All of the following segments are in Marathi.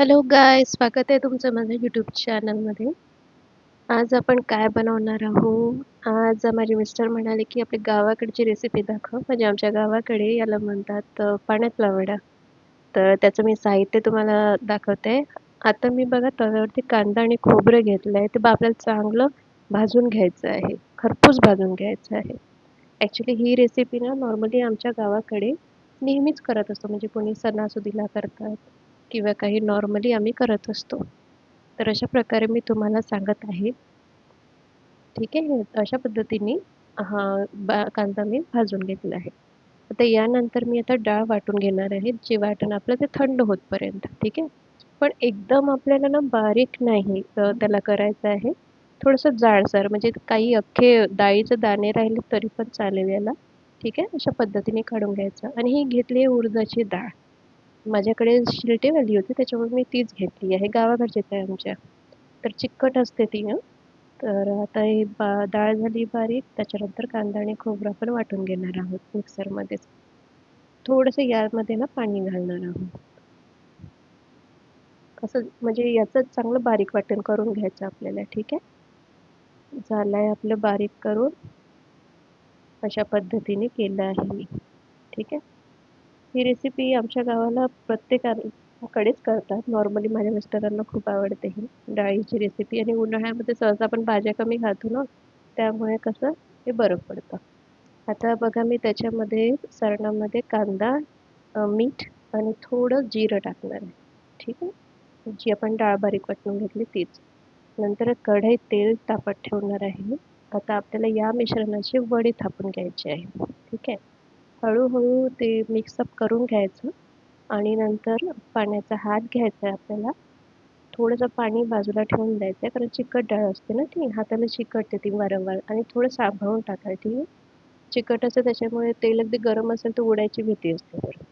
हॅलो गाय स्वागत आहे तुमचं माझ्या यूट्यूब चॅनलमध्ये आज आपण काय बनवणार आहोत? आज माझे मिस्टर म्हणाले की आपली गावाकडची रेसिपी दाखव. म्हणजे आमच्या गावाकडे याला म्हणतात पाण्यातला वडा. तर त्याचं मी साहित्य तुम्हाला दाखवते. आता मी बघा तव्यावरती कांदा आणि खोबरं घेतलं आहे ते बा आपल्याला चांगलं भाजून घ्यायचं आहे. खरपूस भाजून घ्यायचं आहे. ॲक्च्युली ही रेसिपी ना नॉर्मली आमच्या गावाकडे नेहमीच करत असतो. म्हणजे कोणी सणासुदीला करतात. किंवा काही नॉर्मली आम्ही करत असतो. तर अशा प्रकारे मी तुम्हाला सांगत आहे. ठीक आहे? अशा पद्धतीने हा बा कांदा मी भाजून घेतला आहे. आता यानंतर मी आता डाळ वाटून घेणार आहे. जे वाटण आपलं ते थंड होतपर्यंत. ठीक आहे? पण एकदम आपल्याला ना बारीक नाही त्याला करायचं आहे. थोडंसं जाडसर म्हणजे काही अख्खे डाळीचे दाणे राहिले तरी पण चालेल याला. ठीक आहे? अशा पद्धतीने काढून घ्यायचं. आणि ही घेतली आहे उडदाची डाळ. माझ्याकडे शिलटेवाली होती त्याच्यामुळे मी तीच घेतली आहे. गावाकडचीच आहे आमच्या. तर चिकट असते ती तर आता हे बा डाळ झाली बारीक त्याच्यानंतर कांदा आणि खोबरं पण वाटून घेणार आहोत मिक्सरमध्येच. थोडंसं यामध्ये ना पाणी घालणार आहोत. असं म्हणजे याचं चांगलं बारीक वाटण करून घ्यायचं आपल्याला ठीक आहे? झालं आहे आपलं बारीक करून. अशा पद्धतीने केलं आहे मी ठीक आहे? ही रेसिपी आमच्या गावाला प्रत्येकाकडेच करतात. नॉर्मली माझ्या मिस्टरांना खूप आवडते ही डाळीची रेसिपी आणि उन्हाळ्यामध्ये सहसा आपण भाज्या कमी खातो ना त्यामुळे कसं हे बरं पडतं. आता बघा मी त्याच्यामध्ये सरणामध्ये कांदा मीठ आणि थोडं जिरं टाकणार आहे. ठीक आहे? जी आपण डाळ बारीक वाटून घेतली तीच. नंतर कढईत तेल तापत ठेवणार आहे आता आपल्याला या मिश्रणाची वडी थापून घ्यायची आहे. ठीक आहे? हळूहळू ते मिक्सअप करून घ्यायचं आणि नंतर पाण्याचा हात घ्यायचा आहे आपल्याला. थोडंसं पाणी बाजूला ठेवून द्यायचं आहे कारण चिकट डाळ असते ना ती हाताला चिकटते ती वारंवार आणि थोडं सांभाळून टाकायची चिकट असतं त्याच्यामुळे तेल अगदी गरम असेल तर उडायची भीती असते बरं.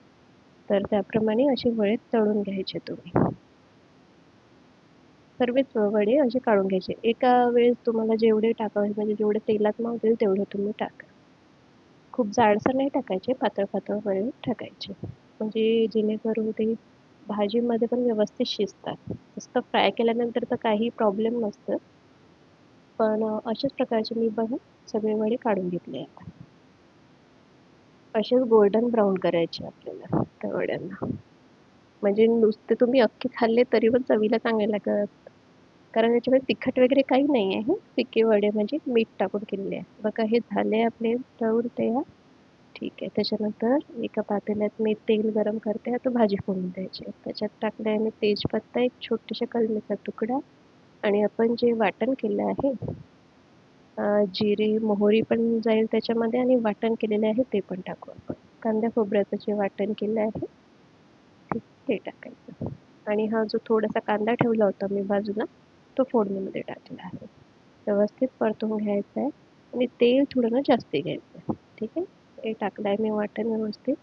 तर त्याप्रमाणे असे वडे तळून घ्यायचे तुम्ही. सर्वच वडे असे काढून घ्यायचे. एका वेळेस तुम्हाला जेवढे टाकावे म्हणजे जेवढे तेलात मावतील तेवढे तुम्ही टाका. खूप जाडसर नाही टाकायचे पातळ पातळ वरून टाकायचे. म्हणजे जेणेकरून ते भाजीमध्ये पण व्यवस्थित शिजतात. नुसतं फ्राय केल्यानंतर तर काही प्रॉब्लेम नसतं. पण अशाच प्रकारचे मी बघा सगळे वडे काढून घेतले आता. असेच गोल्डन ब्राऊन करायचे आपल्याला त्या वड्यांना. म्हणजे नुसते तुम्ही अख्खे खाल्ले तरी पण चवीला चांगले लागत कारण याच्यामध्ये तिखट वगैरे काही नाही आहे. फिके वडे म्हणजे मीठ टाकून केलेले आहे. बघा हे झाले आपले तळून तयार ठीक आहे त्याच्यानंतर एका पातेल्यात मी तेल गरम करते. आता भाजी फोडून द्यायची त्याच्यात टाकले आहे मी तेजपत्ता एक छोटेशा कलमीचा तुकडा आणि आपण जे वाटण केलं आहे जिरे मोहरी पण जाईल त्याच्यामध्ये आणि वाटण केलेले आहे ते पण टाकू आपण. कांद्या खोबऱ्याचं जे वाटण केलं आहे ते टाकायचं. आणि हा जो थोडासा कांदा ठेवला होता मी बाजूला तो फोडणीमध्ये टाकला आहे. व्यवस्थित परतून घ्यायचं आहे आणि तेल थोडं ना जास्त घ्यायचं आहे ठीक आहे? ते टाकलं आहे मी वाटण व्यवस्थित.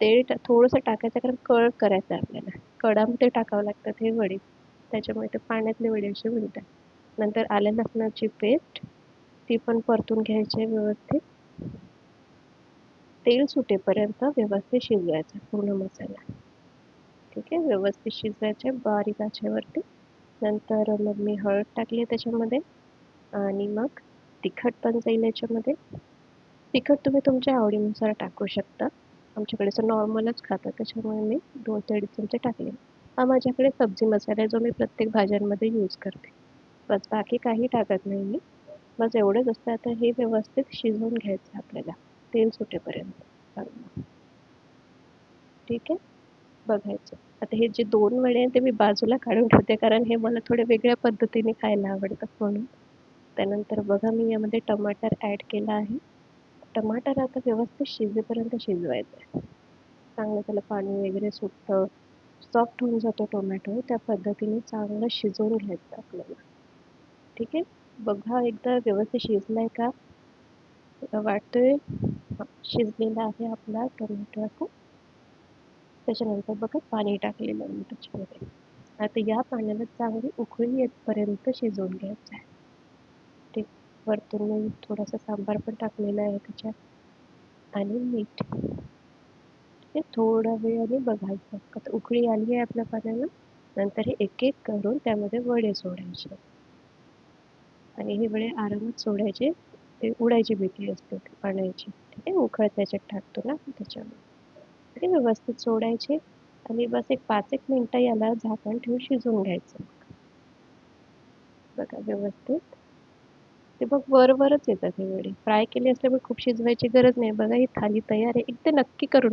तेल टा थोडंसं टाकायचं कारण कळ करायचं आहे आपल्याला. कडामध्ये टाकावं लागतात हे वडे. त्याच्यामुळे ते पाण्यातले वडे असे बनतात नंतर आल्या लसणाची पेस्ट. ती पण परतून घ्यायची आहे व्यवस्थित. तेल सुटेपर्यंत व्यवस्थित शिजवायचं पूर्ण मसाला. ठीक आहे? व्यवस्थित शिजवायचे बारीक आचेवरती. नंतर मग मी हळद टाकली त्याच्यामध्ये आणि मग तिखट पण जाईल याच्यामध्ये. तिखट तुम्ही तुमच्या आवडीनुसार टाकू शकता. आमच्याकडे असं नॉर्मलच खातात त्याच्यामुळे मी दोन ते अडीच चमचे टाकले. हा माझ्याकडे सब्जी मसाला आहे जो मी प्रत्येक भाज्यांमध्ये यूज करते. बस बाकी काही टाकत नाही मी. बस एवढंच असतं. आता हे व्यवस्थित शिजवून घ्यायचं आपल्याला. तेल सुटेपर्यंत. चांगलं ठीक आहे? बघायचं. आता हे जे दोन वडे आहेत ते मी बाजूला काढून ठेवते कारण हे मला थोडे वेगळ्या पद्धतीने खायला आवडतात म्हणून. त्यानंतर बघा मी यामध्ये टमाटर ॲड केला आहे. टमाटर आता व्यवस्थित शिजेपर्यंत शिजवायचं आहे. चांगलं त्याला पाणी वगैरे सुटतं. सॉफ्ट होऊन जातो टोमॅटो. त्या पद्धतीने चांगलं शिजवून घ्यायचं आपल्याला. ठीक आहे? बघा एकदा व्यवस्थित शिजला आहे का? वाटतोय? शिजलेला आहे आपला टोमॅटो. आता त्याच्यानंतर बघा पाणी टाकलेलं मी त्याच्यामध्ये. आता या पाण्याला चांगली उकळी येतपर्यंत शिजवून घ्यायचं आहे. ते वरतून मी थोडासा सांबार पण टाकलेला आहे त्याच्यात आणि मीठ. ते थोडा वेळ आणि बघायचं. आता उकळी आली आहे आपल्या पाण्याला. नंतर हे एक एक करून त्यामध्ये वडे सोडायचे. आणि हे वडे आरामात सोडायचे. ते उडायची भीती असते पाण्याची. ठीक आहे उकळ त्याच्यात टाकतो ना त्याच्यामुळे ते व्यवस्थित सोडायचे आणि बस एक पाच एक मिनटं याला झाकण ठेवून शिजवून घ्यायचं. बघा व्यवस्थित. ते बघ वर वरच येतात हे वडे फ्राय केले असल्यामुळे खूप शिजवायची गरज नाही. बघा ही थाली तयार आहे. एकदा नक्की करून